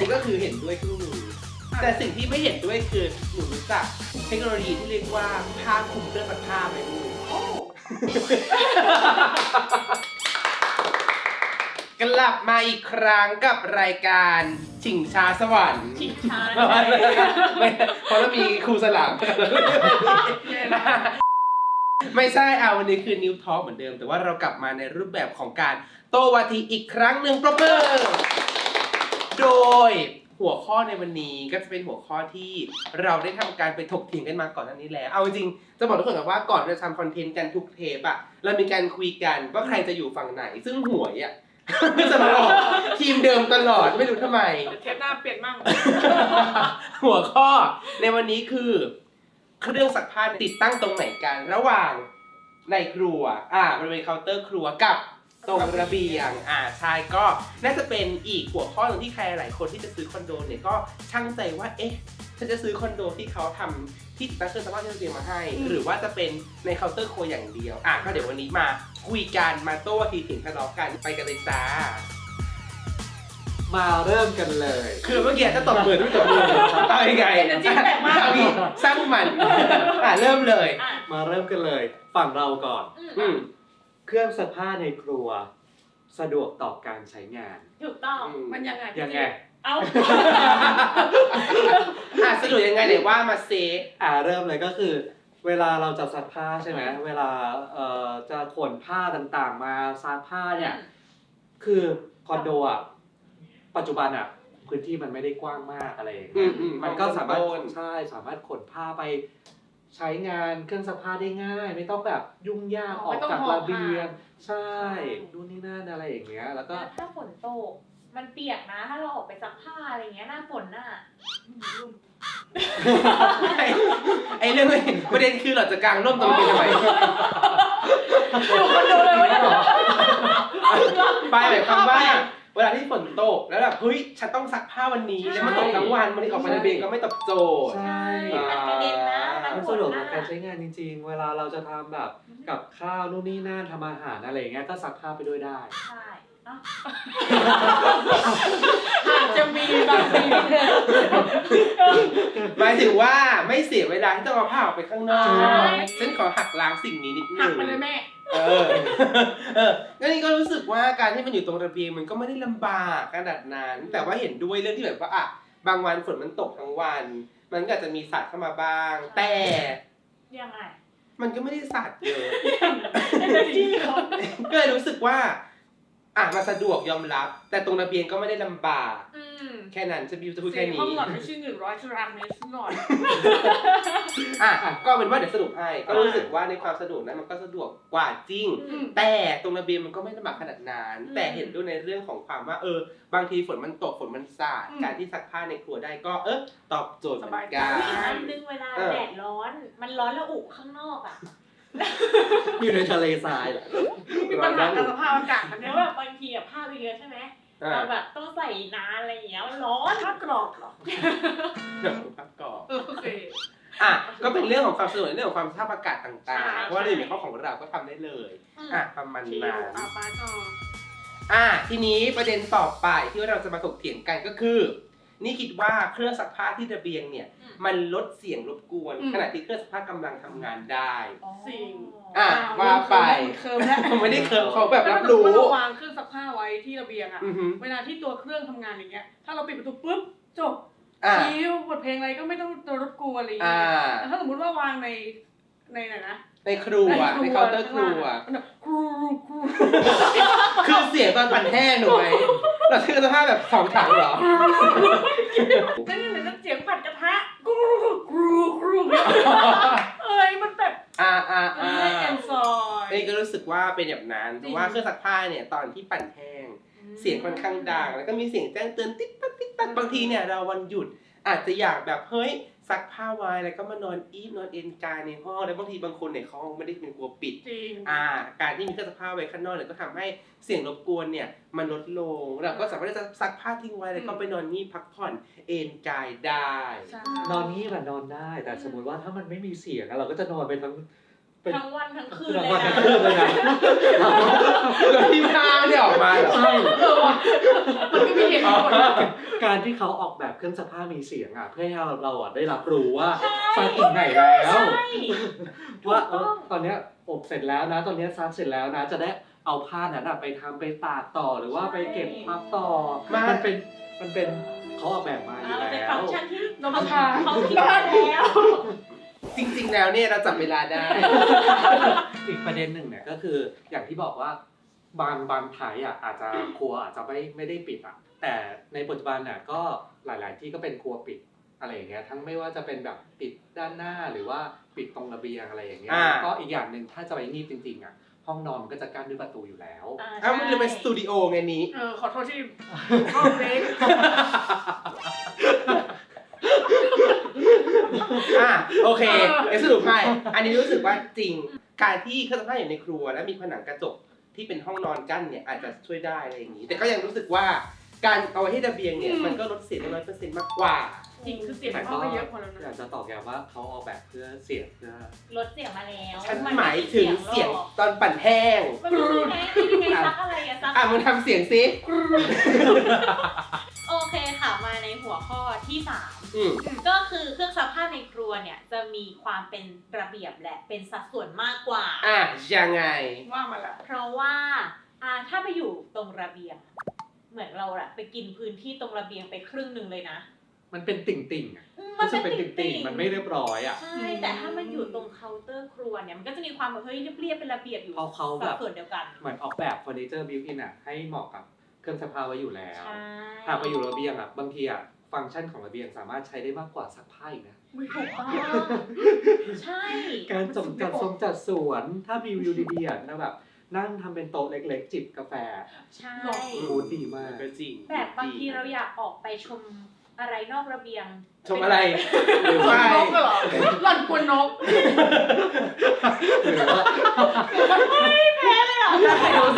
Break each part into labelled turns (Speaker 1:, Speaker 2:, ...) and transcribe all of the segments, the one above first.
Speaker 1: นี้ก็คือเห็นด้วยครึ่งหนึ่งแต่สิ่งที่ไม่เห็นด้วยคือหนูรู้จักเทคโนโลยีที่เรียกว่าผ้าคลุมเครื่องซักผ้าไหมลูก
Speaker 2: โอ้
Speaker 1: กลับมาอีกครั้งกับรายการชิงช้าสวรรค์
Speaker 2: ชิงช้า
Speaker 1: ไม่เพราะเรามีครูสลามไม่ใช่เอาวันนี้คือนิวทอ k เหมือนเดิม แต่ว่าเรากลับมาในรูปแบบของการโตวาทีอีกครั้งหนึ่งประเมิน โดยหัวข้อในวันนี้ก็จะเป็นหัวข้อที่เราได้ทำการไปถกเถียงกันมาก่อนหน้านี้แล้ว เอาจริงๆจะบอกทุกคนกับว่าก่อนเราจะทำคอนเทนต์กันทุกเทปอะเรามีการคุยกันว่าใครจะอยู่ฝั่งไหน ซึ่งหวยอะจะมาออกทีมเดิมตลอดไม่รู้ทำไม
Speaker 2: เทปหน้าเปลี่ยนมั่ง
Speaker 1: หัวข้อในวันนี้คือเครื่องซักผ้าติดตั้งตรงไหนกันระหว่างในครัว อ่าบริเวณเคาน์เตอร์ครัวกับ ตรงระเบียง อ่าใช่ก็น่าจะเป็นอีกหัวข้อหนึ่งที่ใครหลายคนที่จะซื้อคอนโดเนี่ยก็ช่างใจว่า เอ๊ะฉันจะซื้อคอนโดที่เขาทำที่ติดตั้งเครื่องซักผ้าที่ระเบียงมาให้
Speaker 2: อืม
Speaker 1: หรือว่าจะเป็นในเคาน์เตอร์ครัวอย่างเดียว อะก็เดี๋ยววันนี้มาคุยกันมาโต้ทีถึงทะเลาะกันไปกันเลยจ้า
Speaker 3: มาเริ่มกันเลย
Speaker 1: คือเมื่อกี้จะตบมือไม่ตบมือเอายังไง
Speaker 2: Energy แปลกมาก
Speaker 1: เอาอีกสร้างมัน อะเริ่มเลย
Speaker 2: อะ
Speaker 3: มาเริ่มกันเลย ฝั่งเราก่อน
Speaker 2: อืม
Speaker 1: อืม
Speaker 3: เครื่องซักผ้าในครัว สะดวกต่อการใช้งาน
Speaker 2: ถูกต้อง
Speaker 1: อืม
Speaker 2: มันยังไง
Speaker 3: ยังไง
Speaker 2: เอ้า
Speaker 1: อะสรุปยังไงเดี๋ยวว่ามาเซ
Speaker 3: อ่าเริ่มเลยก็คือ เวลาเราจะซักผ้าใช่ไหมเวลาเอ่อจะขนผ้าต่างๆ มาซักผ้าเนี่ย คือคอนโดอะปัจจุบันอะพื้นที่มันไม่ได้กว้างมากอะไรอย่าง
Speaker 1: อื
Speaker 3: เงี้ย
Speaker 1: มอืม
Speaker 3: มันก็สามารถ
Speaker 1: ต้น
Speaker 3: ใช่สามารถขนผ้าไป ใช้งานเครื่องซักผ้าได้ง่าย ไม่ต้องแบบยุ่งยากออกจากระเบียงใช่นู่นนี่นั่นอะไรอย่างเงี้ย แล้วก็
Speaker 4: แล้วถ้าฝนตกมันเปียกนะ ถ้าเราออกไปซักผ้าอะไรเงี้ยหน้าฝนน่ะ
Speaker 1: ไอ้ไอ้เรื่องไอ้ประเด็นคือเราจะกางร่มตรงนี้ทำไม
Speaker 2: อยู่คอนโดเลยวะเนี่ย
Speaker 1: ไปหมายความว่าเวลาที่ฝนตกแล้วแบบเฮ้ยฉันต้องซักผ้าวันนี้แล้วมันตกทั้งวันมันออกมาในเบงก็ไม่ตอบโจทย์
Speaker 3: ใช่
Speaker 4: มันกระเด็นนะน้ำ
Speaker 3: มัน
Speaker 4: ฝ
Speaker 3: สะ
Speaker 4: น
Speaker 3: ดวก
Speaker 4: น่ะ
Speaker 3: ต่อการใช้งานจริง ๆ เวลาเราจะทำแบบกับข้าวนู่นนี่นั่นทำอาหารอะไรอย่างเงี้ยก็ซักผ้าไปด้วยได้
Speaker 4: ใช่เอ้า
Speaker 2: อาจจะมีบางที
Speaker 1: หมายถึงว่าไม่เสียเวลาที่ต้องเอาผ้าออกไปข้างนอก
Speaker 3: ใช่
Speaker 1: ฉันขอหักล้างสิ่งนี้นิดนึ
Speaker 2: หัก
Speaker 1: ง
Speaker 2: ไปเลยแม่
Speaker 1: เออ เออก็นี่ก็รู้สึกว่าการที่มันอยู่ตรงระเบียงมันก็ไม่ได้ลำบากขนาดนั้น แต่ว่าเห็นด้วยเรื่องที่แบบว่าอะบางวันฝนมันตกทั้งวัน มันก็อาจจะมีสัตว์เข้ามาบ้าง แต่
Speaker 4: ยังไง
Speaker 1: มันก็ไม่ได้สัตว์เยอะ
Speaker 2: เอเนอร์จีเขา
Speaker 1: ก็เลยรู้สึกว่า อะมาสะดวกยอมรับ แต่ตรงระเบียงก็ไม่ได้ลำบาก
Speaker 2: อืม
Speaker 1: แค่นั้นจะบิวจะพูด
Speaker 2: เสี
Speaker 1: แค่
Speaker 2: ยง
Speaker 1: นี้
Speaker 2: ห้องหลอดไม่ใช่หนึ่งร้อยตารางเมตรหน่อย
Speaker 1: อะก็เป็นว่าเดี๋ยวสรุปให้ ก็รู้สึกว่าในความสะดวกนั้นมันก็สะดวกกว่าจริง
Speaker 2: อืม
Speaker 1: แต่ตรงระเบียงมันก็ไม่ลำบากขนาดนั้น
Speaker 2: อืม
Speaker 1: แต่เห็นด้วยในเรื่องของความว่าเออ บางทีฝนมันตกฝนมันสาด
Speaker 2: อืม
Speaker 1: การที่ซักผ้าในครัวได้ก็เออตอบโจทย์เหมือนกั
Speaker 2: สบาย
Speaker 1: น
Speaker 2: ใจ
Speaker 4: อีกอันนึงเวลา
Speaker 1: เออ
Speaker 4: แดดร้อน มันร้อนแล้วอุข้างนอกอะ
Speaker 3: อยู่ในทะเลทรายเหรอ
Speaker 2: มีปัญหากับสภาพอากาศมัน
Speaker 4: แล้
Speaker 2: เนี่ยว
Speaker 4: แบบบางทีอะผ้าไปเยอะใช่ไหม
Speaker 1: อ่า
Speaker 4: เราแบบต้องใส่นานอะไรอย่างเงี้ยมันร้อน
Speaker 2: ภาพกรอบเหรอ
Speaker 1: เดี๋ยวพักก่อน
Speaker 2: เออโอเค
Speaker 1: อะก็เป็นเรื่องของความสะดวกในเรื่องของความสภาพอากาศต่าง
Speaker 2: ใช่
Speaker 1: ๆ เพราะว่าในข้อของเราก็ทำได้เลย อะประมาณ
Speaker 2: ชิล
Speaker 1: นั้น
Speaker 2: เอาไปก่อน
Speaker 1: อะทีนี้ประเด็นต่อไปที่เราจะมาถกเถียงกันก็คือ นี่คิดว่าเครื่องซักผ้าที่ระเบียงเนี่ย มันลดเสียงรบกวนขณะที่เครื่องซักผ้ากำลังทำงานได้
Speaker 2: สิ่ง
Speaker 1: อะว่าไป
Speaker 2: เคิร์มแล้ว
Speaker 1: ผมไม่ได้เคิร์มเขาแบบรับ
Speaker 2: ถ้า
Speaker 1: รู้
Speaker 2: เราวางเครื่องซักผ้าไว้ที่ระเบียงอะ
Speaker 1: อือหือ
Speaker 2: เวลาที่ตัวเครื่องทำงานอย่างเงี้ย ถ้าเราปิดประตูปุ๊บจบ
Speaker 1: อ่า
Speaker 2: ชิลบทเพลงอะไรก็ไม่ต้องโดนรบกวนอะไรอย่าง
Speaker 1: อ่า
Speaker 2: เงี้ยแต่ถ้าสมมติว่าวางในในไหนนะ
Speaker 1: ในครัวในเคาน์เตอร์ครัว
Speaker 2: มันแบบครูครู
Speaker 1: คือเสียงตอนปั่นแห้งหนูไหมเราซื้อสภาพแบบสองถังเหรอ
Speaker 2: นั่นนี่เหมือนเสียงผัดกระทะกรูกรูกรูเอ้ยมันแบบ
Speaker 1: อ่าอ่า
Speaker 2: มัน
Speaker 1: อ่า
Speaker 2: ไม่แอนซอย
Speaker 1: เอ้ยก็รู้สึกว่าเป็นแบบนั้นเพราะว่าเครื่องซักผ้าเนี่ยตอนที่ปั่นแห้ง เสียงค่อนข้างดังแล้วก็มีเสียงแจ้งเตือนติ๊กตักติ๊กตักบางทีเนี่ยเราวันหยุด อาจจะอยากแบบเฮ้ยซักผ้าไว้แล้วก็มานอนอีฟนอนเอนกายในห้องแล้วบางทีบางคนเนี่ยเขาไม่ได้เป็นกลัวปิด
Speaker 2: จริง
Speaker 1: อ่า การที่มีเครื่องซักผ้าไว้ข้างนอกเนี่ยก็ทำให้เสียงรบกวนเนี่ยมันลดลงเราก็สามารถที่จะซักผ้าทิ้งไว้แล้วก็ไปนอนนี่พักผ่อนเอนกายได้
Speaker 2: ใช่
Speaker 3: นอนนี่มันนอนได้ แต่สมมติว่าถ้ามันไม่มีเสียงอะเราก็จะนอนไปทั้ง เป็น
Speaker 4: ทั้งวันทั้งคืน
Speaker 3: ราง
Speaker 4: เลย
Speaker 3: วัล
Speaker 4: นะ
Speaker 3: ทั้งคืนเลยนะ
Speaker 1: โดยที่ผ้าไม่ได้ออกมาเหรอ
Speaker 3: ใช่
Speaker 2: เออว่ะมันก็มีเหตุผลนะ
Speaker 3: การที่เขาออกแบบเครื่องซักผ้ามีเสียงอะ เพื่อให้เราเราอะได้รับรู้ว่าซักถึงไหนแล้ว
Speaker 4: ใช่
Speaker 3: ว่าเอ
Speaker 4: ถูกต้
Speaker 3: อ
Speaker 4: อง
Speaker 3: ตอนเนี้ยอบเสร็จแล้วนะ ตอนเนี้ยซักเสร็จแล้วนะ จะได้เอาผ้านั้นอะไปทำไปตากต่อหรือว่าไปเก็บพับต่อ
Speaker 1: มา
Speaker 3: มันเป็นมันเป็นเขาออกแบบมาอยู่
Speaker 4: อ่า
Speaker 3: แล้
Speaker 4: เป็นฟั
Speaker 3: ว
Speaker 4: งก์ชันที่
Speaker 2: นพพา
Speaker 4: เขาคิดมาแล้ว
Speaker 1: จริงๆแล้วเนี่ยเราจับเวลาได้
Speaker 3: อีกประเด็นหนึ่งเนี่ยก็คืออย่างที่บอกว่าบางบางไทยอะอาจจะครัวอาจจะไม่ไม่ได้ปิดอะแต่ในปัจจุบันน่ะก็หลาย ๆ ที่ก็เป็นครัวปิดอะไรอย่างเงี้ยทั้งไม่ว่าจะเป็นแบบปิดด้านหน้าหรือว่าปิดตรงระเบียงอะไรอย่างเงี้ย
Speaker 1: อ่า
Speaker 3: แล้วก็อีกอย่างหนึ่งถ้าจะไปนี่จริง ๆอะห้องนอนมันก็จะกั้นด้วยประตูอยู่แล้ว
Speaker 4: อ่า
Speaker 1: อ้าวมันเลยเป็นสตูดิโอไงนี้
Speaker 2: เออขอโทษที่เข้าเบรก
Speaker 1: อะโอเคเดี๋ยวสรุปให้ อันนี้รู้สึกว่าจริง การที่เครื่องซักผ้าอยู่ในครัว แล้วมีผนังกระจกที่เป็นห้องนอนกั้นเนี่ยอาจจะช่วยได้อะไรอย่างนี้ แต่ก็ยังรู้สึกว่าการเอาไว้ที่ระเบียงเนี่ยมันก็ลดเสียงได้ร้อยเปอร์เซ็นต์มากกว่า
Speaker 2: จริงคือเสียงเขาก็เยอะพอแล้ว
Speaker 3: อ
Speaker 2: นะ
Speaker 3: ยากจะตอกย้ำว่าเขาออกแบบเพื่อเสียงเพื่อ
Speaker 4: ลดเสียงมาแล้ว
Speaker 1: ฉันหมายถึงเสียงตอนปั่นแห้ง
Speaker 4: มันไม่ไงไม่ไงซักอะไรอะซัก
Speaker 1: อะมึงทำเสียงซิ
Speaker 4: โอเคค่ะมาในหัวข้อที่สาม
Speaker 1: อืม
Speaker 4: ก็คือเครื่องซักผ้าในครัวเนี่ยจะมีความเป็นระเบียบและเป็นสัดส่วนมากกว่า
Speaker 1: อะยังไง
Speaker 2: ว่ามาละ
Speaker 4: เพราะว่าอ่าถ้าไปอยู่ตรงระเบียง เหมือนเราอะไปกินพื้นที่ตรงระเบียงไปครึ่งหนึ่งเลยนะ
Speaker 3: มันเป็นติ่งติ่งๆอะ
Speaker 4: อืม
Speaker 3: รู้สึกเป็น
Speaker 4: ติ่
Speaker 3: ติ่
Speaker 4: ง
Speaker 3: ง
Speaker 4: ๆ
Speaker 3: ๆมันไม่เรียบร้อยอะ
Speaker 4: ใช่แต่ถ้ามันอยู่ตรงเคาน์เตอร์ครัวเนี่ยมันก็จะมีความแบบเฮ้ยเรียบๆเป็นระเบียบอยู่
Speaker 3: เพราะเขาแบบ
Speaker 4: สัดส่วนเดียวกัน
Speaker 3: เหมือนออกแบบเฟอร์นิเจอร์บิวอินอะให้เหมาะกับเครื่องซักผ้าไว้อยู่แล้ว
Speaker 4: ใช่
Speaker 3: หากไปอยู่ระเบียงอะบางทีอะ ฟังก์ชันของระเบียงสามารถใช้ได้มากกว่าซักผ้าอีกนะ
Speaker 2: ไม่ถูก
Speaker 4: อ๋อใช่
Speaker 3: การจัดจัดทรงจัดสวน ถ้ามีวิวดีๆอะนะแบบนั่งทำเป็นโต๊ะเล็กๆ จิบกาแฟ
Speaker 4: ใช่
Speaker 3: มูดดีมาก
Speaker 1: ก็จริง
Speaker 4: แบบบางทีเราอยากออกไปชมอะไรนอกระเบียง
Speaker 1: ชมอะไร
Speaker 3: หรือ
Speaker 2: กวน
Speaker 3: ว่าน
Speaker 2: กก็เหรอหล่อนกวนนก
Speaker 3: หรือว่า
Speaker 1: ถ้าใคร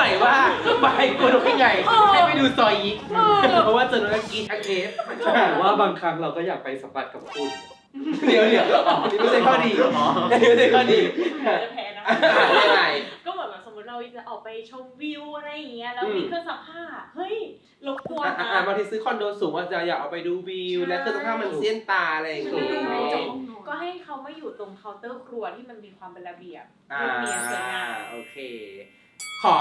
Speaker 1: สงสัยว่าไปกลัวโดนยังไง
Speaker 2: เออ
Speaker 1: ให้ไปดูซอยยิก
Speaker 2: เออ
Speaker 1: เพราะว่าเจอโดนกรีดทั้งเทป
Speaker 3: หรือว่าบางครั้งเราก็อยากไปสัมผัสกับคุณ
Speaker 1: เดี๋ยวเดี๋ยวอ๋อนี่ไม่ใช่ข้อดีอันนี้ไม่ใช่ข้อดี
Speaker 4: จะแพ้นะ
Speaker 1: อะยังไง
Speaker 4: ก็เหมือนแบบสมมติเราจะออกไปชมวิวอะไรอย่างเงี้ยแล้ว
Speaker 1: อืม
Speaker 4: มีเครื่องซักผ้าเฮ้ยรบกวน
Speaker 1: อะอะ
Speaker 4: นะ
Speaker 1: อะบางทีซื้อคอนโดสูงว่าจะอยากเอาไปดูวิว
Speaker 4: ใช่
Speaker 1: และเครื่องซักผ้ามันเสี้ยนตาอะไรอย่าง
Speaker 4: ใช่
Speaker 1: เงี้ย
Speaker 4: ก็ให้เขามาอยู่ตรงเคาน์เตอร์ครัวที่มันมีความเป็นระเบียบ
Speaker 1: อ่า
Speaker 4: เรียบเรียงสวยงาม
Speaker 1: โอเค ขอ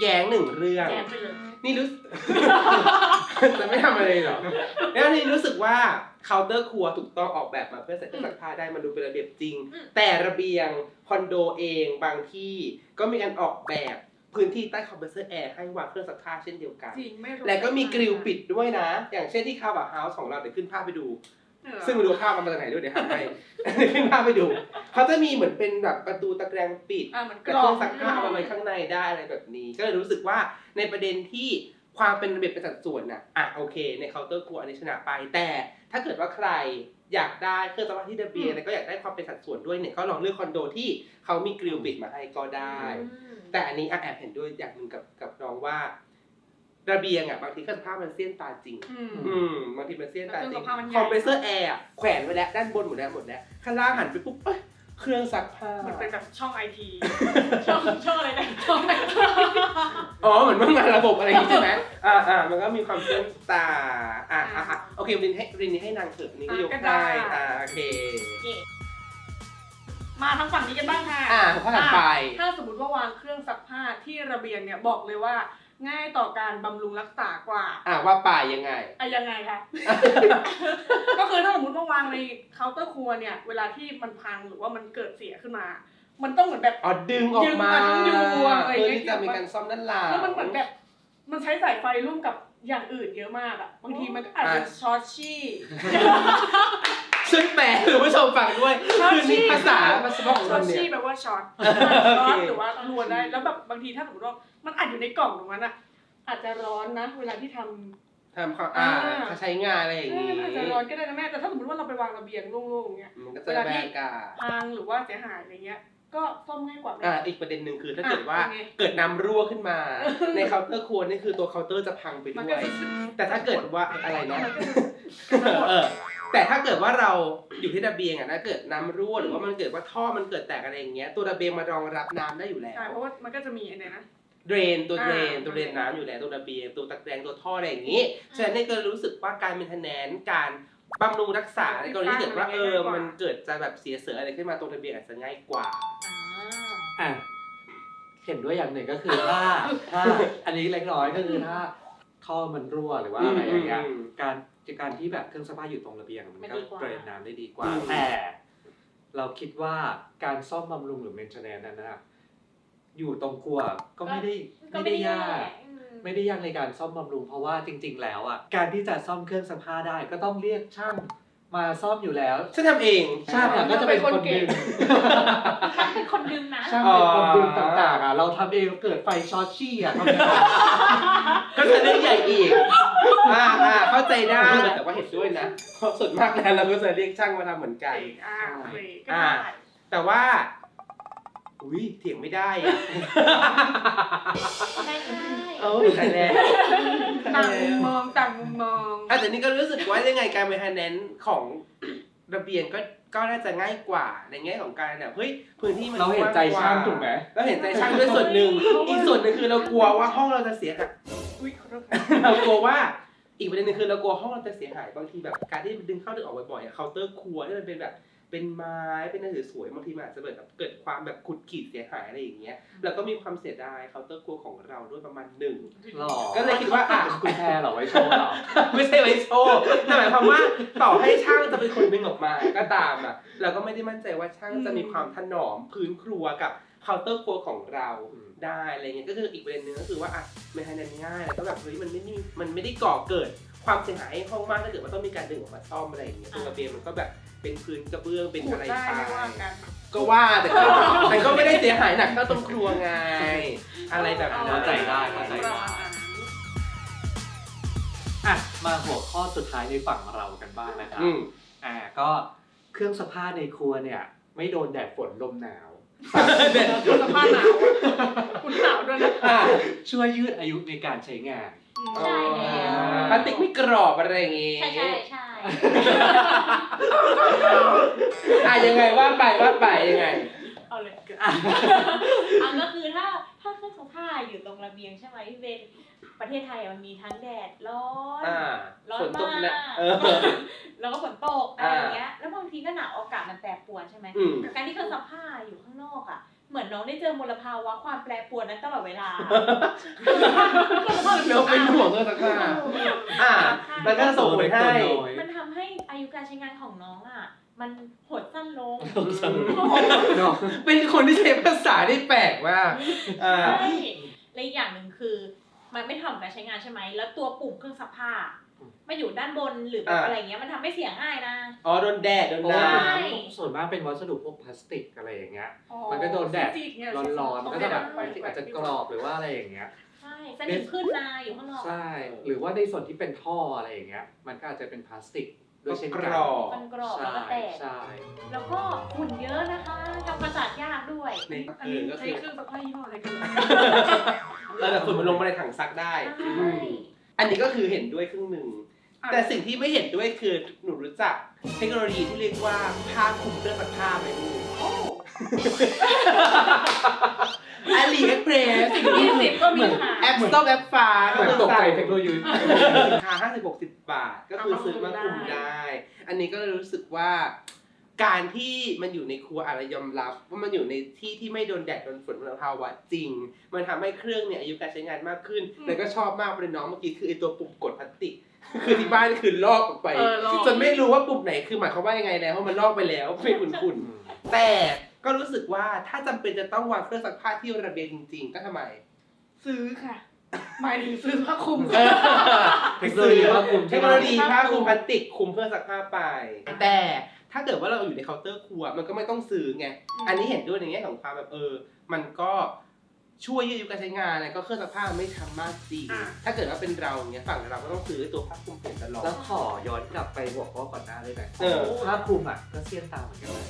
Speaker 1: แย้งหนึ่งเรื่อง
Speaker 2: แจมไปเลย
Speaker 1: นี่รู้สึกจะไม่ทำอะไรหรอแล้วนี่รู้สึกว่าเคาน์เตอร์ครัวถูกต้องออกแบบมาเพื่อใส่เครื่องซักผ้าได้มันดูเป็นระเบียบจริง
Speaker 4: อืม
Speaker 1: แต่ระเบียงคอนโดเองบางที่ก็มีการออกแบบพื้นที่ใต้คอมเพรสเซอร์แอร์ให้วางเครื่องซักผ้าเช่นเดียวกัน
Speaker 2: จริงไม่รู้
Speaker 1: และก็มีกริลปิดด้วยนะ อย่างเช่นที่คาบาเฮาส์ของเราเดี๋ยวขึ้นภาพไปดู
Speaker 2: เออ
Speaker 1: ซึ่งไม่รู้ภาพมันมาจากไหนด้วยเดี๋ยวหาให้ขึ้นภาพไปดู เขาจะมีเหมือนเป็นแบบประตูตะแกรงปิด
Speaker 2: อะเหมือนก
Speaker 1: กระ
Speaker 2: รอ
Speaker 1: เครื่องงซักผ้าเอามาไว้ข้างในได้อะไรแบบนี้ ก็เลยรู้สึกว่าในประเด็นที่ความเป็นระเบียบเป็นสัดส่วนน่ะอะโอเค ในเคาน์เตอร์ครัวอันนี้ชนะไป แต่ถ้าเกิดว่าใครอยากได้เครื่องซักผ้าที่ระเบียงแล้วก็อยากได้ความเป็นสัดส่วนด้วยเนี่ยก็ลองเลือกคอนโดที่เขามีกริลปิดมาให้ก็ได้
Speaker 4: อืม
Speaker 1: แต่อันนี้อะแอบเห็นด้วยอย่างหนึ่งกับกับน้องว่า ระเบียงอะบางทีเครื่องซักผ้ามันเสี้ยนตาจริง
Speaker 2: อืม
Speaker 1: อืมบางทีมันเสี้ยนตาจ
Speaker 2: เครื่
Speaker 1: ริ
Speaker 2: องงซักผ้ามันใหญ่
Speaker 1: คอมเพรสเซอร์แอร์แขวนไว้แล้วด้านบนหมดแล้วหมดแล้วข้างล่างหันไปปุ๊บเอ้ยเครื่องซักผ้า
Speaker 2: มันเป็นแบบช่องไอที
Speaker 4: ชอบชอบอะไรนะ
Speaker 2: ช่องไอที
Speaker 1: อ๋อเหมือนว่างานระบบอะไรอย่างงี้ใช่ไหมอ่าอ่ามันก็มีความเชื่อมตาอ่าอ่าอ่าโอเครินให้รินนี้ให้นางเถอะอันนี้ก็ยกได้อ่าโอเค
Speaker 2: มาทางฝั่งนี้กันบ้างค่ะ
Speaker 1: อ่าข้อถัดไป
Speaker 2: ถ้าสมมติว่าวางเครื่องซักผ้าที่ระเบียงเนี่ยบอกเลยว่า ง่ายต่อการบำรุงรักษากว่า
Speaker 1: อ่าว่าป่ายังไง
Speaker 2: อะยังไงคะ ก็คือถ้าสมมติว่าวางในเคาน์เตอร์ครัวเนี่ย เวลาที่มันพังหรือว่ามันเกิดเสียขึ้นมา มันต้องเหมือนแบบ
Speaker 1: อ๋อดึงออกมา
Speaker 2: ดึงมาทั้งยวงอะไรอย่าง
Speaker 1: เพื่อ
Speaker 2: เงี้ย
Speaker 1: ที่จะมีการซ่อมด้านหลัง
Speaker 2: แล้วมันเหมือนแบบ มันใช้สายไฟร่วมกับอย่างอื่นเยอะมากอะบางทีมันก็อาจจะ
Speaker 1: อะ
Speaker 2: ช็อตชี่
Speaker 1: ช่วยแปลให้คุณผู้ชมฟังด้วย
Speaker 2: ช็อต
Speaker 1: คือ
Speaker 2: ชี่
Speaker 1: นี่ภาษาภาษาของ
Speaker 2: ช็อ
Speaker 1: เรา
Speaker 2: ต
Speaker 1: เนี่ย
Speaker 2: ชี่แปลว่าช็อต
Speaker 1: โอ
Speaker 2: ช็อ
Speaker 1: เค
Speaker 2: ตหรือว่าลวนได้ แล้วแบบบางทีถ้าสมมติว่ามันอัดอยู่ในกล่องตรงนั้นอะอาจจะร้อนนะ เวลาที่ทำ
Speaker 1: ทำความอ่า
Speaker 2: อ่า
Speaker 1: ถ้าใช้งานอะไรอย่าง
Speaker 2: เอ
Speaker 1: นี้
Speaker 2: อมันอาจจะร้อนก็ได้นะแม่ แต่ถ้าสมมติว่าเราไปวางระเบียงโล่งๆอย่างเงี้ย
Speaker 1: มันก็จะแบกอากาศ
Speaker 2: พังหรือว่าเสียหายอะไรเงี้ย ก็ซ่อมง่ายกว่าไหม
Speaker 1: อ่าอีกประเด็นหนึ่งคือถ้าเกิดว่า
Speaker 2: อะโอเค
Speaker 1: เกิดน้ำรั่วขึ้นมา ในเคาน์เตอร์ครัวนี่คือตัวเคาน์เตอร์จะพังไป
Speaker 2: มัน
Speaker 1: ด้
Speaker 2: ก็
Speaker 1: วย
Speaker 2: จะ
Speaker 1: แต่ถ้าเกิดว่าอะไรนะ
Speaker 2: มันก็จะ
Speaker 1: เออ แต่ถ้าเกิดว่าเราอยู่ที่ระเบียงอะนะเกิดน้ำรั่วหรือว่ามันเกิดว่าท่อมันเกิดแตกอะไรอย่างเงี้ยตัวระเบียงมันรองรับน้ำได้อยู่แล้
Speaker 2: ใช่
Speaker 1: ว
Speaker 2: เพราะว่ามันก็จะมีไอ้เนี่ยนะ
Speaker 1: เดรนตัวเดรน
Speaker 2: อ่า
Speaker 1: ตัวเดรนน้ำอยู่แล้วตัวระเบียงตัวตะแกรงตัวท่ออะไรอย่างงี้ฉะนั้นเนี่ยก็รู้สึกว่าการเป็นทนนการบำรุงรักษาในกรณีที่เกิดว่าเออมันเกิดจะแบบเสียเสืออะไรขึ้นมาตัวระเบียงอาจจะง่ายกว่า
Speaker 4: อ่า
Speaker 3: อะเห็นด้วยอย่างหนึ่งก็คือถ้าถ้าอันนี้เล็กน้อยก็คือถ้าท่อมันรั่วหรือว่าอะไรอย่างเงี้ย
Speaker 1: อืม
Speaker 3: การ การที่แบบเครื่องซักผ้าอยู่ตรงระเบียงมันก็เดรนน้ำได้ดีกว่า
Speaker 1: อืม
Speaker 3: แต่ เราคิดว่าการซ่อมบำรุงหรือเมนเทนแนนนั้นนะอยู่ตรงครัวก็ไม่ได้
Speaker 4: ก็
Speaker 3: ไม่ได้ยาก
Speaker 4: อืม
Speaker 3: ไม่ได้ยากในการซ่อมบำรุง เพราะว่าจริง ๆ แล้วอะการที่จะซ่อมเครื่องซักผ้าได้ก็ต้องเรียกช่าง มาซ่อมอยู่แล้ว
Speaker 1: ฉันทำเอง
Speaker 3: ช่างอะก็จะเป็นคนดึง
Speaker 4: ท่านเป็นคนดึงนะ
Speaker 3: ช่างเป็นคนดึงต่างๆอะเราทำเองเกิดไฟช็อตชี่อะทำไง
Speaker 1: ก็จะเรื่องใหญ่อีกอ่าอ่าเข้าใจได้แต่ว่าเห็นด้วยนะเพราะส่วนมากแล้วเราก็จะเรียกช่างมาทำเหมือนกัน
Speaker 2: อ่าโอเคก็
Speaker 1: อ่า
Speaker 2: ได้
Speaker 1: แต่ว่า อุ้ยเถียงไม่ได้อะ
Speaker 4: ได้ได้
Speaker 1: เออแต่แล้ว
Speaker 2: ต่างมุมมองต่างมุมมอง
Speaker 1: อะแต่นี่ก็รู้สึกว่ายังไงการบริหารแนนของระเบียงก็ก็น่าจะง่ายกว่าในแง่ของการแบบเฮ้ยพื้นที่มัน
Speaker 3: เราเห็นใจ
Speaker 1: กว้
Speaker 3: ช่าง
Speaker 1: กว่
Speaker 3: ถูกไหม
Speaker 1: เราเห็นใจช่างด้วยส่วนหนึ่งอีกส่วนหนึ่งคือเรากลัวว่าห้องเราจะเสียหาย
Speaker 2: อุ้ยขอโทษ
Speaker 1: เรากลัวว่าอีกประเด็นหนึงคือเรากลัวห้องเราจะเสียหายบางทีแบบการที่ดึงเข้าดึงออกบ่อยๆอะเคาน์เตอร์ครัวที่มันเป็นแบบ เป็นไม้เป็นอะไรสวยๆบางทีมันอาจจะเกิดแบบเกิดความแบบขุดขีดเสียหายอะไรอย่างเงี้ยแล้วก็มีความเสียดายเคาน์เตอร์ครัวของเราด้วยประมาณหนึ่ง
Speaker 3: หรอ
Speaker 1: ก็เลยคิดว่าอะ
Speaker 3: คุณแพรเหรอไว้โชว์เหรอ
Speaker 1: ไม่ใช่ไว้โชว์แต่หมายความว่าต่อให้ช่างจะเป็นคนดึงออกมาก็ตามอะเราก็ไม่ได้มั่นใจว่าช่างจะมีความถนอมพื้นครัวกับเคาน์เตอร์ครัวของเรา
Speaker 3: อืม
Speaker 1: ได้อะไรเงี้ยก็คืออีกประเด็นหนึงก็คือว่าอะไม่ให้นันง่ายแล้วก็แบบเฮ้ยมันไม่มีมันไม่ได้ก่อเกิด ความเสียหายให้ห้องมากถ้าเกิดว่าต้องมีการดึงออกมาซ่อมอะไรอย่างเงี้ยตรงระเบียงมันก็แบบเป็นพื้นกระเบื้องเป็น
Speaker 2: ขู
Speaker 1: อะ
Speaker 2: ด
Speaker 1: ไร
Speaker 2: ได้
Speaker 1: ไป
Speaker 2: ไม่ว่ากัน
Speaker 1: ก็ว่าแต่ก็แต่ก็ไม่ได้เสียหายหนักเท่าตรงครัวไง อะไรแบบนั้น
Speaker 3: เข้าใจได้เข้าใจได้ อะมาหัวข้อสุดท้ายในฝั่งเรากันบ้างนะครับ
Speaker 1: อืม
Speaker 3: อ่าก็เครื่องซักผ้าในครัวเนี่ย ไม่โดนแดดฝนลมหนาว
Speaker 2: สภาพหนาวคุณหนาวด้วยนะ
Speaker 1: อะ
Speaker 3: ช่วยยืดอายุในการใช้งาน
Speaker 4: ใช่แล้ว
Speaker 1: พลาสติกไม่กรอบอะไรอย่างงี้
Speaker 4: ใช่ใช่ใช่
Speaker 1: อะยังไงว่าไปว่าไปยังไง
Speaker 2: เอาเลย
Speaker 4: อะก็คือถ้าถ้าเครื่องซักผ้าอยู่ตรงระเบียงใช่ไหมพี่เบนประเทศไทยมันมีทั้งแดดร้อน
Speaker 1: อ่า
Speaker 4: ร้อ
Speaker 1: ฝ
Speaker 4: น
Speaker 1: นตก
Speaker 4: มาก
Speaker 1: นะเออ
Speaker 4: แล้วก็ฝนตกอะไรอย่างเงี้ย แล้วบางทีก็หนาวอากาศมันแปรปรวนใช่ไหม
Speaker 1: อืม
Speaker 4: การที่เครื่องซักผ้าอยู่ข้างนอกอะ เหมือนน้องได้เจอมลภาวะความแปรปรวนนั้นตลอดเวลา
Speaker 1: เราเป็นห่วงเรื่องสักผ้าอ่ามันก็ส่งผลให้
Speaker 4: มันทำให้อายุการใช้งานของน้องอะ มันหดสั้นลง
Speaker 3: เนาะ
Speaker 1: เป็นคนที่ใช้ภาษาได้แปลกมากอ่า
Speaker 4: ใช่และอีกอย่างหนึ่งคือ มันไม่ทำการใช้งานใช่ไหม แล้วตัวปุ่มเครื่องซักผ้า มาอยู่ด้านบนหรือแบบอะไรเงี้ยมันทำให้เสียง่ายนะ
Speaker 1: อ๋อโดนแดดโดน
Speaker 3: เพราะว่า
Speaker 1: น้
Speaker 4: ใช่
Speaker 3: ส่วนมากเป็นวัสดุพวกพลาสติกอะไรอย่างเงี้ย
Speaker 2: อ๋อ
Speaker 3: มันก็โดนแดด
Speaker 2: ฟิสิกส์เนี่ย
Speaker 3: ร้อนๆมันก็จะแบบ
Speaker 2: ไปไป
Speaker 3: อาจจะกรอบหรือว่าอะไรอย่างเงี้ย
Speaker 4: ใช่สนิมขึ้นนาอยู่ข้างนอก
Speaker 3: ใช่ หรือว่าในส่วนที่เป็นท่ออะไรอย่างเงี้ย มันก็อาจจะเป็นพลาสติกำด้วยเช่น
Speaker 1: ก
Speaker 3: กัน
Speaker 1: รอบ
Speaker 4: มันกรอบแล้ว
Speaker 3: ใช่
Speaker 4: ก็แตก
Speaker 3: ใช่
Speaker 4: แล้วก็ฝุ่นเยอะนะคะทำความสะอาดยากด้วย
Speaker 1: ใน
Speaker 2: อัน
Speaker 1: เอ
Speaker 2: นี้
Speaker 1: อก็
Speaker 2: ใช้
Speaker 1: คือ
Speaker 2: เครื่องซักผ้ายี่ห้ออะไรกัน
Speaker 1: เออแต่ฝุ่นมันลงมาในถังซักได้
Speaker 4: ใช่
Speaker 1: อืมอันนี้ก็คือเห็นด้วยครึ่งหนึ่ง แต่สิ่งที่ไม่เห็นด้วยคือหนูรู้จักเทคโนโลยีที่เรียกว่าผ้าคลุมเครื่องซักผ้าไหมลูก
Speaker 2: โอ้
Speaker 1: อาลีเอ็กเพรส
Speaker 2: สิ่งยี่สิบก็มีขาย
Speaker 1: แอปสต็อกแอปฟ้า
Speaker 3: เหมือนตกใจเทคโนโลยี
Speaker 1: ราคาห้าสิบหกสิบบาท ก็คือซื้อมาคุมได้ อันนี้ก็เลยรู้สึกว่า การที่มันอยู่ในครัวอะไรยอมรับ ว่ามันอยู่ในที่ที่ไม่โดนแดดโดนฝนมลภาวะจริง มันทำให้เครื่องเนี่ยอายุการใช้งานมากขึ้น แล้วก็ชอบมากเลยน้องเมื่อกี้คือไอตัวปุ่มกดพลาสติก คือที่บ้านคือลอกออกไป
Speaker 2: เออลอก
Speaker 1: จนไม่รู้ว่าปุ่มไหนคือหมายความว่ายังไงแล้วเพราะมันลอกไปแล้วเป็นขุ่นๆแต่ก็รู้สึกว่าถ้าจำเป็นจะต้องวางเครื่องซักผ้าที่ระเบียงจริงๆก็ทำไม
Speaker 2: ซื้อค่ะ หมายถึงซื้อผ้าคลุม
Speaker 3: เทคโนโลยีผ้าคลุม
Speaker 1: เท
Speaker 3: ใช่
Speaker 1: ค
Speaker 3: ไห
Speaker 1: โน
Speaker 3: ม
Speaker 1: โลยีผ้าคลุมพลาสติกคลุมเพื่อซักผ้าไป แต่ถ้าเกิดว่าเราอยู่ในเคาน์เตอร์ครัวมันก็ไม่ต้องซื้อไงอันนี้เห็นด้วยในแง่ของความแบบเออ มันก็ ช่วยยืดอายุการใช้งานนะก็เครื่องซักผ้าไม่ทำมากจริง
Speaker 2: อะ
Speaker 1: ถ้าเกิดว่าเป็นเราเนี้ยฝั่งเราก็ต้องซื้อตัวผ้าคลุมเปลี่ยนตลอด
Speaker 3: แล้วขอย้อนกลับไปหัวข้อก่อนหน้าได้ไหม
Speaker 1: เออ
Speaker 3: ผ้าคลุมอะก็เสี้ยนตามเหมือนกันนะ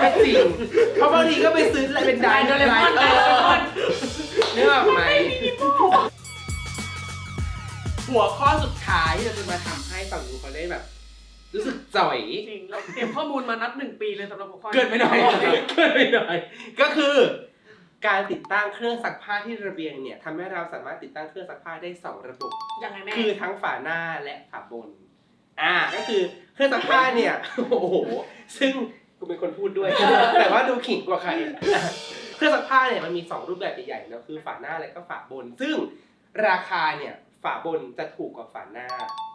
Speaker 1: ไม่จริงเพราะบางทีก็ไปซื้ออะไรเป็นได
Speaker 2: โดเรมอน
Speaker 1: เอ
Speaker 2: โดเรมอ
Speaker 1: อนนึกออกไหมหัวข้อสุดท้ายที่เราจะมาทำให้ฝั่งนู้นเขาได้แบบ รู้สึกจ่อย
Speaker 2: จริงเราเตรียมข้อมูลมานับหนึ่งปีเลยสำหรับหัวข้อ
Speaker 1: เกินไปหน่อยเกินไปหน่อย ก็คือ การติดตั้งเครื่องซักผ้าที่ระเบียงเนี่ยทำให้เราสามารถติดตั้งเครื่องซักผ้าได้สองระบบ
Speaker 2: ยังไงแม่
Speaker 1: คือทั้งฝาหน้าและฝาบน อ่า ก็คือเครื่องซักผ้าเนี่ย โอ้โห ซึ่งกูเป็นคนพูดด้วย แต่ว่าดูขิงกว่าใคร เครื่องซักผ้าเนี่ยมันมีสองรูปแบบใหญ่ๆเนอะคือฝาหน้าและก็ฝาบน ซึ่งราคาเนี่ยฝาบนจะถูกกว่าฝาหน้า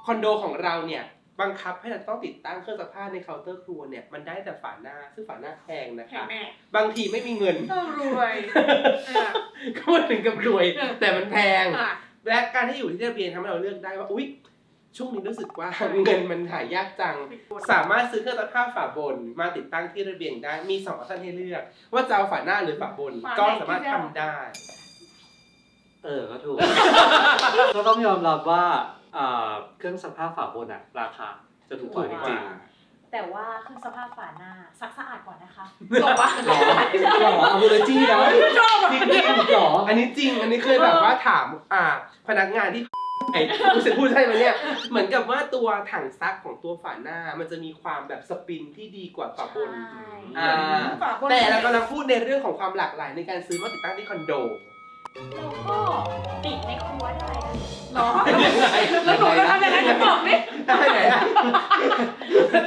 Speaker 1: คอนโดของเราเนี่ย บังคับให้เราต้องติดตั้งเครื่องซักผ้าในเคาน์เตอร์ครัวเนี่ยมันได้แต่ฝาหน้าซึ่งฝาหน้าแพงนะ
Speaker 2: แข่
Speaker 1: คะ
Speaker 2: แม่
Speaker 1: บางทีไม่มีเงิน
Speaker 2: ต้องรวยอะ
Speaker 1: ก็ไมาถึงกับรวย แต่มันแพง
Speaker 2: อะ
Speaker 1: และการที่อยู่ที่ระเบียงทำให้เราเลือกได้ว่าอุ๊ยช่วงนี้รู้สึกว่า เงินมันหายากจัง สามารถซื้อเครื่องซักผ้าฝาบน มาติดตั้งที่ระเบียงได้มีสองออปชั่นให้เลือก ว่าจะเอาฝาหน้าหรือฝาบนก็สามารถทำได้
Speaker 3: เออก็ถูก ก็ต้องยอมรับว่าอ่าเครื่องซักผ้าฝาบนอะราคาจะถูกกว่าจริง
Speaker 4: แต่ว่าเครื่องสภาพฝาหน้าซักสะอาดก่อนนะคะ
Speaker 2: จบปะ
Speaker 3: ๆหรอหรออะบูลจี้นะ
Speaker 2: ชอบอะ
Speaker 3: จริงจริงหรอ
Speaker 1: อันนี้จริง อันนี้เคยแบบว่าถามอ่าพนักงานที่ ไอ้รู้สึกพูดใช่ไหมเนี่ย เหมือนกับว่าตัวถังซักของตัวฝาหน้า มันจะมีความแบบสปินที่ดีกว่าฝาบน
Speaker 4: ใช่
Speaker 1: อ่า
Speaker 2: ฝากบน
Speaker 1: แต่เรากำลังพูดในเรื่องของความหลากหลายในการซื้อมาติดตั้งที่คอนโด
Speaker 4: แล้วก็ติดในครัวได้นะ
Speaker 2: หรอแล้วหนูจะทำยังไงจะบอกนี่
Speaker 1: ได้ไหนอะ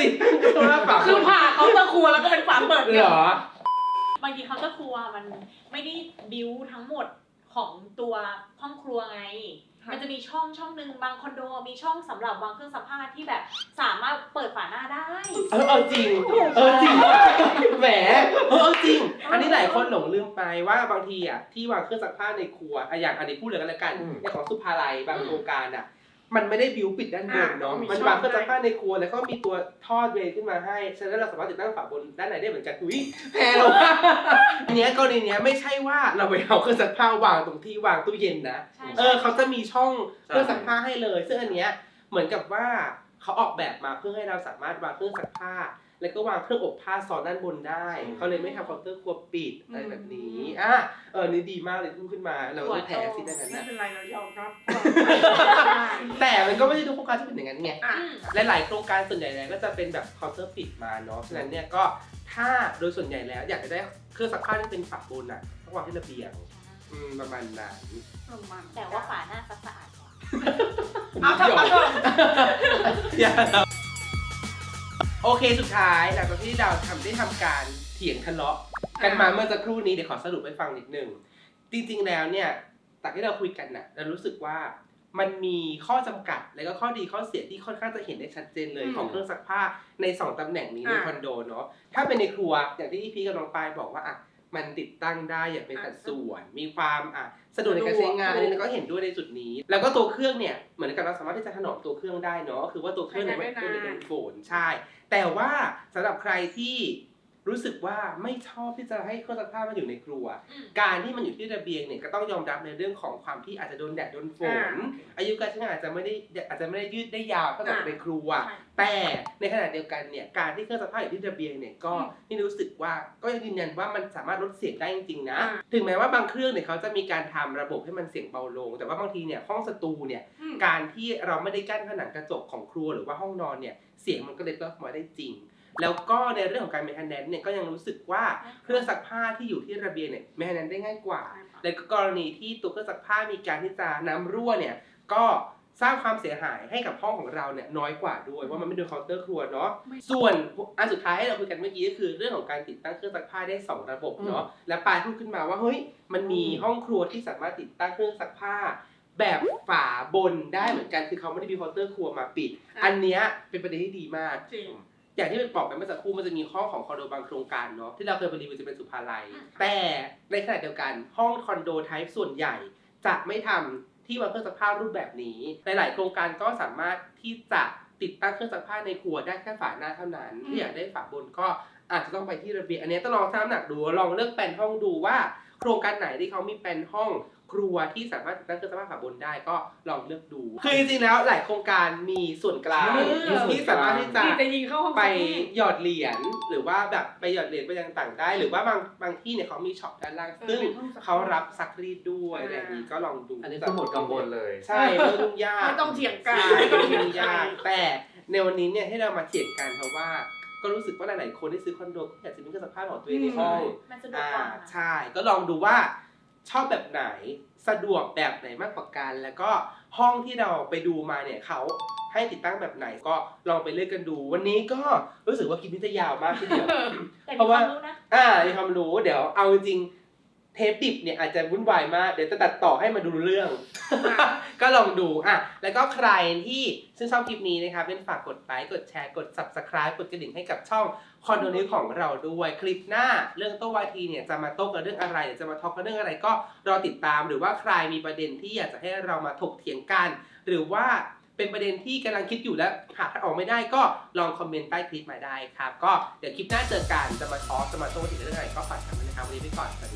Speaker 1: ติดตั้งตัวฝาบ
Speaker 2: คือนผ่าเขาน์เตอร์ครัวแล้วก็เป็นฝาเปิด
Speaker 1: เหรอ
Speaker 4: บางทีเขาจะครัวมันไม่ได้บิวทั้งหมดของตัวห้องครัวไง มันจะมีช่องช่องหนึ่งบางคอนโดมีช่องสำหรับวางเครื่องซักผ้าที่แบบสามารถเปิดฝาหน้าได้
Speaker 1: เออเออจริง เออจริงว่ะแหมเออเออจริง อันนี้หลายคนหลงลืมไปว่าบางทีอะที่วางเครื่องซักผ้าในครัวอะอย่างอันนี้พูดเลยกันแล้วกัน
Speaker 3: อืม
Speaker 1: อย่างของสุภาลัยบางโครงการอะ มันไม่ได้บิวปิดด้านบนเนาะ
Speaker 2: อะมี
Speaker 1: มัน
Speaker 2: ช่อง
Speaker 1: วางเครื่องซักผ้าในครัวแล้วก็มีตัวทอดเวย์ขึ้นมาให้ ฉะนั้นเราสามารถติดตั้งฝาบนด้านไหนได้เหมือนกัน อุ้ยแพงหรอวะอันเนี้ยกรณีเนี้ยไม่ใช่ว่าเราไปเอาเครื่องซักผ้าวางตรงที่วางตู้เย็นนะ
Speaker 4: ใช่
Speaker 1: เออเขาจะมีช่องเครื่องซักผ้าให้เลย ซึ่งอันเนี้ยเหมือนกับว่า เขาออกแบบมาเพื่อให้เราสามารถวางเครื่องซักผ้า แล้วก็วางเครื่องอบผ้าซ้อนด้านบนได้ เขาเลยไม่ทำเคาน์เตอร์ครัวปิดอะไรแบบนี้อะเออนี่ดีมากเลยพุ่งขึ้นมาเราต้องแพ้สิดังนั้น
Speaker 2: ไม่
Speaker 1: นะ
Speaker 2: เป็นไรเรายอมรับ
Speaker 1: แต่มันก็ไม่ใช่ทุกโครงการที่เป็นอย่างนั้นไง
Speaker 2: อะ
Speaker 4: อืม
Speaker 1: หลายๆโครงการส่วนใหญ่แล้วก็จะเป็นแบบเคาน์เตอร์ปิดมาเนาะ ฉะนั้นเนี่ยก็ถ้าโดยส่วนใหญ่แล้วอยากจะได้เครื่องซักผ้าที่เป็นฝาบนอะต้องวางที่ระเบียงอืมประมาณนั้น
Speaker 4: แต่ว่าฝาหน้าซักสะอาดกว่า
Speaker 2: เอาเถอะเอาเถอะ
Speaker 1: อย่าโอเคสุดท้ายหลังจากที่เราทำได้ทำการเถียงทะเลาะกันมาเมื่อสักครู่นี้เดี๋ยวขอสรุปให้ฟังนิดนึงจริงๆแล้วเนี่ยจากที่เราคุยกันน่ะเรารู้สึกว่ามันมีข้อจำกัดแล้วก็ข้อดีข้อเสียที่ค่อนข้างจะเห็นได้ชัดเจนเลย
Speaker 2: อืม
Speaker 1: ของเครื่องซักผ้าใน2ตำแหน่งนี้ใน
Speaker 2: อ่า
Speaker 1: คอนโดเนาะถ้าเป็นในครัวอย่างที่พี่กับน้องปายบอกว่าอะ มันติดตั้งได้อย่างเป็นสัดส่วน มีความอะสะดวกในการใช้งานอันนี้เราก็เห็นด้วยในจุดนี้ แล้วก็ตัวเครื่องเนี่ยเหมือนกับเราสามารถที่จะถนอมตัวเครื่องได้เนาะคือว่าตัวเครื่องเนี่ยไม่ไม่ได้โดนฝนใช่ แต่ว่าสำหรับใครที่ รู้สึกว่าไม่ชอบที่จะให้เครื่องซักผ้ามันอยู่ในครัว
Speaker 4: อืม
Speaker 1: การที่มันอยู่ที่ระเบียงเนี่ยก็ต้องยอมรับในเรื่องของความที่อาจจะโดนแดดโดนฝนอายุการใช้งานอาจจะไม่ได้อาจจะไม่ได้ยืดได้ยาวเท่ากับ
Speaker 2: อ่า
Speaker 1: ในครัว
Speaker 4: ใช่
Speaker 1: แต่ในขณะเดียวกันเนี่ยการที่เครื่องซักผ้าอยู่ที่ระเบียงเนี่ยก็
Speaker 2: อืม
Speaker 1: นี่รู้สึกว่าก็ยังยืนยันว่ามันสามารถลดเสียงได้จริงๆนะ
Speaker 2: อ่า
Speaker 1: ถึงแม้ว่าบางเครื่องเนี่ยเขาจะมีการทำระบบให้มันเสียงเบาลง แต่ว่าบางทีเนี่ยห้องสตูเนี่ย
Speaker 2: อืม
Speaker 1: การที่เราไม่ได้กั้นผนังกระจกของครัวหรือว่าห้องนอนเนี่ยเสียงมันก็เลยก็มาได้จริง แล้วก็ในเรื่องของการ maintenance เนี่ยก็ยังรู้สึกว่าเครื่องซักผ้าที่อยู่ที่ระเบียงเนี่ย maintenance ได้ง่ายกว่า และก็กรณีที่ตัวเครื่องซักผ้ามีการที่จะน้ำรั่วเนี่ยก็สร้างความเสียหายให้กับห้องของเราเนี่ยน้อยกว่าด้วยเพราะมันไม่โดนเคาน์เตอร์ครัวเนาะ
Speaker 2: ไม่
Speaker 1: ส่วนอันสุดท้ายที่เราคุยกันเมื่อกี้ก็คือเรื่องของการติดตั้งเครื่องซักผ้าได้สองระบบเนาะและปลายพูดขึ้นมาว่าเฮ้ยมันมีห้องครัวที่สามารถติดตั้งเครื่องซักผ้า แบบฝาบนได้เหมือนกันคือเขาไม่ได้มีเคาน์เตอร์ครัวมาปิด
Speaker 2: อะ
Speaker 1: อันเนี้ยเป็นประเด็นที่ดีมาก
Speaker 2: จริง
Speaker 1: อย่างที่บอกไปเมื่อสักครู่มันจะมีข้อของคอนโดบางโครงการเนาะที่เราเคยไปรีวิวจะเป็นสุภาลัย
Speaker 4: อืม
Speaker 1: แต่ในขณะเดียวกันห้องคอนโดไทป์ส่วนใหญ่ จะไม่ทำที่วางเครื่องซักผ้ารูปแบบนี้ หลาย ๆ โครงการก็สามารถที่จะติดตั้งเครื่องซักผ้าในครัวได้แค่ฝาหน้าเท่านั้น
Speaker 2: อืม
Speaker 1: ที่อยากได้ฝาบนก็อาจจะต้องไปที่ระเบียงอันนี้ต้องลองชั่งน้ำหนักดูลองเลือกแปลนห้องดูว่า โครงการไหนที่เขามีแปลนห้อง ครัวที่สามารถติดตั้งเครื่องซักผ้าฝาบนได้ก็ลองเลือกดู คือจริงๆแล้วหลายโครงการมีส่วนกลาง
Speaker 2: ใช่
Speaker 1: ที่สามารถที่จะ
Speaker 2: ที่จะยิงเข้าห้อง
Speaker 1: ไป
Speaker 2: ซักผ้า
Speaker 1: หยอดเหรียญหรือว่าแบบไปหยอดเหรียญไปยังต่างได้ หรือว่าบางบางที่เนี่ยเขามีช็อปด้านล่าง
Speaker 2: เออ
Speaker 1: ซึ่ง
Speaker 2: เป็นห้องซักผ้า
Speaker 1: เขารับซักรีดด้วย
Speaker 2: อ่า
Speaker 1: อะไรอย่างนี้ก็ลองดู
Speaker 3: อันนี้คือหมดกังวลเลย
Speaker 1: ใช่ไม่ยุ่งยาก
Speaker 2: ไม่ต้องเถียงกัน
Speaker 1: ใช่
Speaker 2: ไม่ต้อง
Speaker 1: ไม่
Speaker 2: เถียง
Speaker 1: ยุ่ง
Speaker 2: กั
Speaker 1: ยาก
Speaker 2: น
Speaker 1: แต่ในวันนี้เนี่ยให้เรามาเถียงกันเพราะว่า ก็รู้สึกว่าหลายๆคนที่ซื้อคอนโดก็อยากจะมีเครื่องซักผ้าของตัวเองในห้อง
Speaker 4: มันสะดวก
Speaker 1: อ่าก
Speaker 4: ว่า
Speaker 1: ใช่ก็ลองดูว่า ชอบแบบไหนสะดวกแบบไหนมากกว่ากัน แล้วก็ห้องที่เราไปดูมาเนี่ยเขาให้ติดตั้งแบบไหนก็ลองไปเลือกกันดู วันนี้ก็รู้สึกว่าคลิปนี้จะยาวมากทีเดียว
Speaker 4: แต่
Speaker 1: เพ
Speaker 4: มี
Speaker 1: ราะ
Speaker 4: ค
Speaker 1: ว่า
Speaker 4: วามรู้นะ
Speaker 1: อ่ามีความรู้เดี๋ยวเอาจริงๆ เทปดิบเนี่ยอาจจะวุ่นวายมากเดี๋ยวจะตัดต่อให้มาดูเรื่อง ก็ลองดูอะแล้วก็ใครที่ชื่นชอบคลิปนี้นะครับเป็นฝากกดไลค์กดแชร์กด subscribe กดกระดิ่งให้กับช่องคอนโดนี้ของเราด้วยคลิปหน้าเรื่องโต้วาทีเนี่ยจะมาโต้กันเรื่องอะไรเดี๋ยวจะมาทอกกันเรื่องอะไรก็รอติดตามหรือว่าใครมีประเด็นที่อยากจะให้เรามาถกเถียงกัน หรือว่าเป็นประเด็นที่กำลังคิดอยู่แล้วหาทางออกไม่ได้ก็ลองคอมเมนต์ใต้คลิปมาได้ครับก็เดี๋ยวคลิปหน้าเจอกันจะมาทอล์กจะมาโต้ถียงเรื่องอะไรก็ฝากกันด้วยนะครับวันนี้ไปก่อนสวัสดี